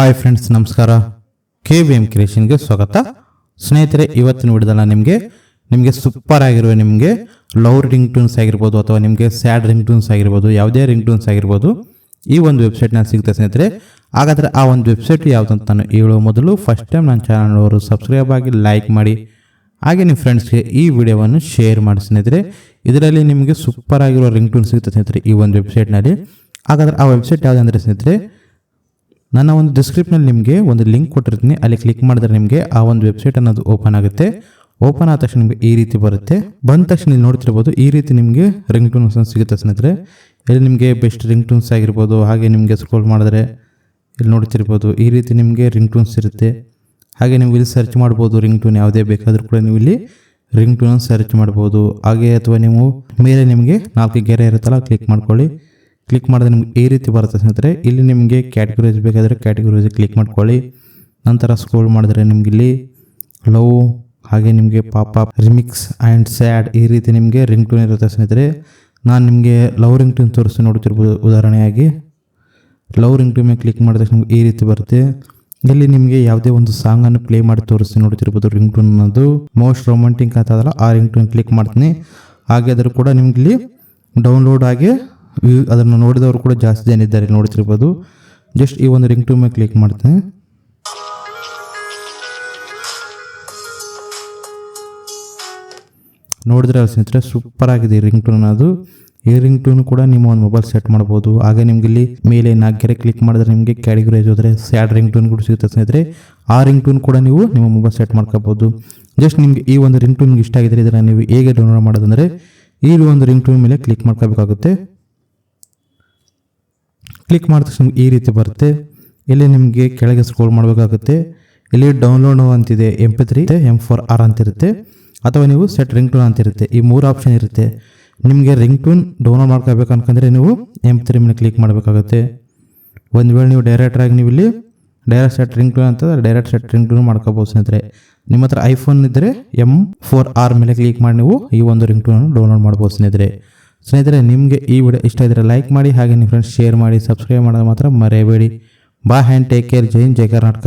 Hi friends, ನಮಸ್ಕಾರ. K V M ಕ್ರಿಯೇಷನ್ಗೆ ಸ್ವಾಗತ. ಸ್ನೇಹಿತರೆ, ಇವತ್ತಿನ ವಿಡಿಯೋದಲ್ಲಿ ನಿಮಗೆ ನಿಮಗೆ ಸೂಪರ್ ಆಗಿರುವ ನಿಮಗೆ ಲವ್ ರಿಂಗ್ ಟೂನ್ಸ್ ಆಗಿರ್ಬೋದು ಅಥವಾ ನಿಮಗೆ ಸ್ಯಾಡ್ ರಿಂಗ್ ಟೂನ್ಸ್ ಆಗಿರ್ಬೋದು, ಯಾವುದೇ ರಿಂಗ್ ಟೂನ್ಸ್ ಆಗಿರ್ಬೋದು, ಈ ಒಂದು ವೆಬ್ಸೈಟ್ನಲ್ಲಿ ಸಿಗುತ್ತೆ ಸ್ನೇಹಿತರೆ. ಹಾಗಾದರೆ ಆ ಒಂದು ವೆಬ್ಸೈಟ್ ಯಾವುದಂತ ನಾನು ಹೇಳುವ ಮೊದಲು ಫಸ್ಟ್ ಟೈಮ್ ನನ್ನ ಚಾನಲ್ನವರು ಸಬ್ಸ್ಕ್ರೈಬ್ ಆಗಿ ಲೈಕ್ ಮಾಡಿ. ಹಾಗೆ ನಿಮ್ಮ ಫ್ರೆಂಡ್ಸ್ಗೆ ಈ ವಿಡಿಯೋವನ್ನು ಶೇರ್ ಮಾಡಿ ಸ್ನೇಹಿತರೆ. ಇದರಲ್ಲಿ ನಿಮಗೆ ಸೂಪರ್ ಆಗಿರೋ ರಿಂಗ್ ಟೂನ್ ಸಿಗುತ್ತೆ ಸ್ನೇಹಿತರೆ ಈ ಒಂದು ವೆಬ್ಸೈಟ್ನಲ್ಲಿ ಹಾಗಾದರೆ ಆ ವೆಬ್ಸೈಟ್ ಯಾವುದಂದರೆ ಸ್ನೇಹಿತರೆ ನನ್ನ ಒಂದು ಡಿಸ್ಕ್ರಿಪ್ಷನಲ್ಲಿ ನಿಮಗೆ ಒಂದು ಲಿಂಕ್ ಕೊಟ್ಟಿರ್ತೀನಿ. ಅಲ್ಲಿ ಕ್ಲಿಕ್ ಮಾಡಿದ್ರೆ ನಿಮಗೆ ಆ ಒಂದು ವೆಬ್ಸೈಟ್ ಅನ್ನೋದು ಓಪನ್ ಆಗುತ್ತೆ. ಓಪನ್ ಆದ ತಕ್ಷಣ ನಿಮಗೆ ಈ ರೀತಿ ಬರುತ್ತೆ. ಬಂದ ತಕ್ಷಣ ಇಲ್ಲಿ ನೋಡ್ತಿರ್ಬೋದು, ಈ ರೀತಿ ನಿಮಗೆ ರಿಂಗ್ ಟೂನ್ಸ್ ಸಿಗುತ್ತೆ ಸ್ನೇಹಿತರೆ. ಇಲ್ಲಿ ನಿಮಗೆ ಬೆಸ್ಟ್ ರಿಂಗ್ ಟೂನ್ಸ್ ಆಗಿರ್ಬೋದು, ಹಾಗೆ ನಿಮಗೆ ಸ್ಕ್ರೋಲ್ ಮಾಡಿದ್ರೆ ಇಲ್ಲಿ ನೋಡ್ತಿರ್ಬೋದು, ಈ ರೀತಿ ನಿಮಗೆ ರಿಂಗ್ ಟೂನ್ಸ್ ಇರುತ್ತೆ. ಹಾಗೆ ನೀವು ಇಲ್ಲಿ ಸರ್ಚ್ ಮಾಡ್ಬೋದು ರಿಂಗ್ ಟೂನ್ ಯಾವುದೇ ಬೇಕಾದರೂ ಕೂಡ ನೀವು ಇಲ್ಲಿ ರಿಂಗ್ ಟೂನ್ ಸರ್ಚ್ ಮಾಡ್ಬೋದು. ಹಾಗೆ ಅಥವಾ ನೀವು ಮೇಲೆ ನಿಮಗೆ ನಾಲ್ಕು ಗೆರೆ ಇರುತ್ತಲ್ಲ ಕ್ಲಿಕ್ ಮಾಡ್ಕೊಳ್ಳಿ. ಕ್ಲಿಕ್ ಮಾಡಿದ್ರೆ ನಿಮ್ಗೆ ಈ ರೀತಿ ಬರುತ್ತೆ ಸ್ನೇಹಿತರೆ. ಇಲ್ಲಿ ನಿಮಗೆ ಕ್ಯಾಟಗರೀಸ್ ಬೇಕಾದರೆ ಕ್ಯಾಟಗರೀಸ್ ಕ್ಲಿಕ್ ಮಾಡ್ಕೊಳ್ಳಿ. ನಂತರ ಸ್ಕ್ರೋಲ್ ಮಾಡಿದ್ರೆ ನಿಮ್ಗೆ ಇಲ್ಲಿ ಲವ್ ಹಾಗೆ ನಿಮಗೆ ಪಾಪ ರಿಮಿಕ್ಸ್ ಆ್ಯಂಡ್ ಸ್ಯಾಡ್ ಈ ರೀತಿ ನಿಮಗೆ ರಿಂಗ್ ಟೂನ್ ಇರುತ್ತೆ ಸ್ನೇಹಿತರೆ. ನಾನು ನಿಮಗೆ ಲವ್ ರಿಂಗ್ ಟೂನ್ ತೋರಿಸಿ ನೋಡ್ತಿರ್ಬೋದು ಉದಾಹರಣೆಯಾಗಿ. ಲವ್ ರಿಂಗ್ ಟೂನ್ ಕ್ಲಿಕ್ ಮಾಡಿದ ನಿಮ್ಗೆ ಈ ರೀತಿ ಬರುತ್ತೆ. ಇಲ್ಲಿ ನಿಮಗೆ ಯಾವುದೇ ಒಂದು ಸಾಂಗನ್ನು ಪ್ಲೇ ಮಾಡಿ ತೋರಿಸಿ ನೋಡ್ತಿರ್ಬೋದು ರಿಂಗ್ ಟೂನ್ ಅನ್ನೋದು. ಮೋಸ್ಟ್ ರೊಮ್ಯಾಂಟಿಕ್ ಅಂತ ಅದಲ್ಲ, ಆ ರಿಂಗ್ ಟೂನ್ ಕ್ಲಿಕ್ ಮಾಡ್ತೀನಿ. ಹಾಗೆ ಆದರೂ ಕೂಡ ನಿಮ್ಗೆ ಇಲ್ಲಿ ಡೌನ್ಲೋಡ್ ಆಗಿ ಅದನ್ನು ನೋಡಿದವರು ಕೂಡ ಜಾಸ್ತಿ ಜನ ಇದ್ದಾರೆ, ನೋಡ್ತಿರ್ಬೋದು. ಜಸ್ಟ್ ಈ ಒಂದು ರಿಂಗ್ ಟೂಮೇ ಮೇಲೆ ಕ್ಲಿಕ್ ಮಾಡ್ತೇನೆ. ನೋಡಿದ್ರೆ ಸ್ನೇಹಿತರೆ ಸೂಪರ್ ಆಗಿದೆ ರಿಂಗ್ ಟೂನ್ ಅದು ಈ ರಿಂಗ್ ಟೂನ್ ಕೂಡ ನಿಮ್ಮ ಒಂದು ಮೊಬೈಲ್ ಸೆಟ್ ಮಾಡ್ಬೋದು. ಹಾಗೆ ನಿಮ್ಗೆ ಇಲ್ಲಿ ಮೇಲೆ ನಾಲ್ಕು ಗೆರೆ ಕ್ಲಿಕ್ ಮಾಡಿದ್ರೆ ನಿಮಗೆ ಕ್ಯಾಟಗರೈಸ್ ಹೋದರೆ ಸ್ಯಾಡ್ ರಿಂಗ್ ಟೂನ್ ಕೂಡ ಸಿಗುತ್ತೆ ಸ್ನೇಹಿತರೆ. ಆ ರಿಂಗ್ ಟೂನ್ ಕೂಡ ನೀವು ನಿಮ್ಮ ಮೊಬೈಲ್ ಸೆಟ್ ಮಾಡ್ಕೋಬೋದು. ಜಸ್ಟ್ ನಿಮಗೆ ಈ ಒಂದು ರಿಂಗ್ ಟೂನ್ಗೆ ಇಷ್ಟ ಆಗಿದ್ರೆ ಇದನ್ನು ನೀವು ಹೇಗೆ ಡೌನ್ಲೋಡ್ ಮಾಡೋದಂದರೆ, ಈ ಒಂದು ರಿಂಗ್ ಟೂನ್ ಮೇಲೆ ಕ್ಲಿಕ್ ಮಾಡ್ಕೋಬೇಕಾಗುತ್ತೆ. ಕ್ಲಿಕ್ ಮಾಡಿದ ತಕ್ಷಣ ಈ ರೀತಿ ಬರುತ್ತೆ. ಇಲ್ಲಿ ನಿಮಗೆ ಕೆಳಗೆ ಸ್ಕ್ರೋಲ್ ಮಾಡಬೇಕಾಗುತ್ತೆ. ಇಲ್ಲಿ ಡೌನ್ಲೋಡ್ ಅಂತಿದೆ M P three M four R ಅಂತಿರುತ್ತೆ, ಅಥವಾ ನೀವು ಸೆಟ್ ರಿಂಗ್ ಟೂನ್ ಅಂತಿರುತ್ತೆ. ಈ ಮೂರು ಆಪ್ಷನ್ ಇರುತ್ತೆ. ನಿಮಗೆ ರಿಂಗ್ ಟೂನ್ ಡೌನ್ಲೋಡ್ ಮಾಡ್ಕೋಬೇಕು ಅನ್ಕಂದ್ರೆ ನೀವು ಎಂ ತ್ರೀ ಮೇಲೆ ಕ್ಲಿಕ್ ಮಾಡಬೇಕಾಗುತ್ತೆ. ಒಂದು ವೇಳೆ ನೀವು ಡೈರೆಕ್ಟಾಗಿ ನೀವು ಇಲ್ಲಿ ಡೈರೆಕ್ಟ್ ಸೆಟ್ ರಿಂಗ್ ಟೂನ್ ಅಂತ ಡೈರೆಕ್ಟ್ ಸೆಟ್ ರಿಂಗ್ ಟೂನ್ ಮಾಡ್ಕೋಬೋದು ಸ್ನೇಹಿತರೆ. ನಿಮ್ಮ ಹತ್ರ ಐಫೋನ್ ಇದ್ದರೆ ಎಂ ಫೋರ್ ಆರ್ ಮೇಲೆ ಕ್ಲಿಕ್ ಮಾಡಿ ನೀವು ಈ ಒಂದು ರಿಂಗ್ ಟೂನನ್ನು ಡೌನ್ಲೋಡ್ ಮಾಡ್ಬೋದು ಸ್ನೇಹಿತರೆ. ಸ್ನೇಹಿತರೆ, ನಿಮಗೆ ಈ ವಿಡಿಯೋ ಇಷ್ಟ ಇದ್ದರೆ ಲೈಕ್ ಮಾಡಿ ಹಾಗೆ ನಿಮ್ಮ ಫ್ರೆಂಡ್ಸ್ ಶೇರ್ ಮಾಡಿ ಸಬ್ಸ್ಕ್ರೈಬ್ ಮಾಡೋದು ಮಾತ್ರ ಮರೆಯಬೇಡಿ. ಬಾ ಹ್ಯಾಂಡ್ ಟೇಕ್ ಕೇರ್ ಜೈನ್ ಜೈ ಕರ್ನಾಟಕ.